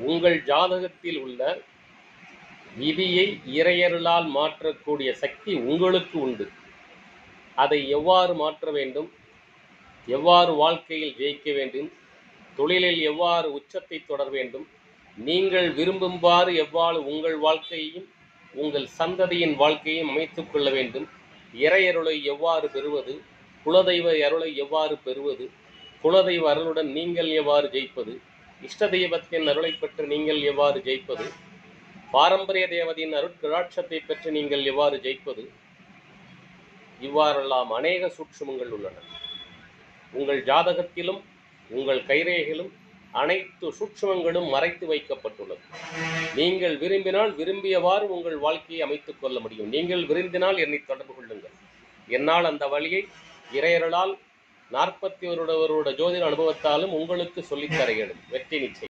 உங்கள் ஜாதகத்தில் உள்ள விதியை இறையருளால் மாற்றக்கூடிய சக்தி உங்களுக்கு உண்டு. அதை எவ்வாறு மாற்ற வேண்டும்? எவ்வாறு வாழ்க்கையில் ஜெயிக்க வேண்டும்? தொழிலில் எவ்வாறு உச்சத்தை தொடர வேண்டும்? நீங்கள் விரும்பும்பாறு எவ்வாறு உங்கள் வாழ்க்கையையும் உங்கள் சந்ததியின் வாழ்க்கையையும் அமைத்துக் கொள்ள வேண்டும்? இறையருளை எவ்வாறு பெறுவது? குலதெய்வ அருளை எவ்வாறு பெறுவது? குலதெய்வ அருளுடன் நீங்கள் எவ்வாறு ஜெயிப்பது? இஷ்ட தெய்வத்தின் அருளை பெற்று நீங்கள் எவ்வாறு ஜெயிப்பது? பாரம்பரிய தேவதையின் அருட்கிராட்சத்தை பெற்று நீங்கள் எவ்வாறு ஜெயிப்பது? இவ்வாறெல்லாம் அநேக சூட்சுமங்கள் உள்ளன. உங்கள் ஜாதகத்திலும் உங்கள் கைரேகிலும் அனைத்து சூட்சுமங்களும் மறைத்து வைக்கப்பட்டுள்ளது. நீங்கள் விரும்பினால் விரும்பியவாறு உங்கள் வாழ்க்கையை அமைத்துக் கொள்ள முடியும். நீங்கள் விரும்பினால் என்னை தொடர்பு கொள்ளுங்கள். என்னால் அந்த வழியை இறையர்களால் நாற்பத்தி ஒருவரோட ஜோதிட அனுபவத்தாலும் உங்களுக்கு சொல்லித் தருகிறது வெற்றி நிச்சயம்.